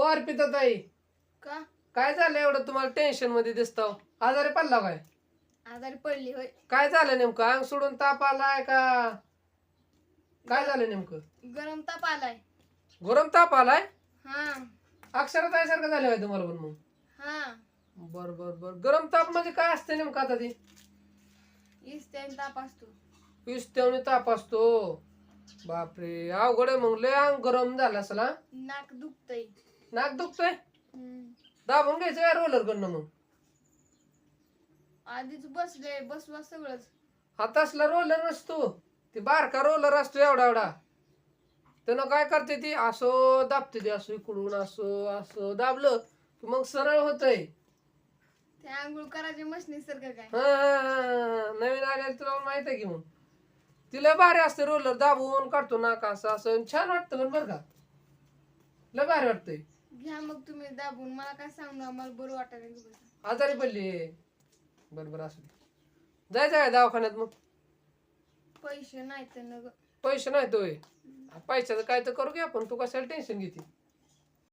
ओ अर्पिता ताई. का? काय झालं एवढं तुम्हाला टेन्शनमध्ये दिसतो? आजारी पडला काय? आजारी पडली होय. काय झालं नेमकं? अंग सोडून ताप आलाय का? काय झालं नेमकं? गरम ताप आलाय. गरम ताप आलाय? हा. अक्षरात आहे सारखं झालं काय तुम्हाला पण मग. हा. बर बर बर. गरम ताप म्हणजे काय असतं नेमकं आता ती? इस्त्याने ताप असतो. पिस्त्यावणी ताप असतो. बापरे अवघड आहे मग. लय अंग गरम झालं असेल? नाक दुखतय. नाक दुखतोय? दाबून घ्यायचं या रोलर कडनं मग? आधीच बसले बसवा सगळंच. हा तसला रोलर नसतो. ती बारका रोलर असतो एवढा एवढा. त्यानं काय करते ती? असं दाबते ती असं इकडून असं असं. दाबलं की मग सरळ होतंय. ते आंघोळ करायचे मशनी सारखं काय? हा, हा, हा, हा. नवीन आलेलं तुला माहीत आहे की मग. तिला भारी असते रोलर दाबून काढतो नाका असं असं. छान वाटतं पण बरं का. लय भारी वाटतंय. घ्या मग तुम्ही दाबून. मला काय सांगू मला बरं वाटायला बरं. आजारी पडली. बरं बरं असू दे. जायचं आहे दवाखान्यात मग. पैसे नाही तर न ग. पैसे नाही तोय पैशाचं काय तर करू की आपण. तू कशाला टेन्शन घेते?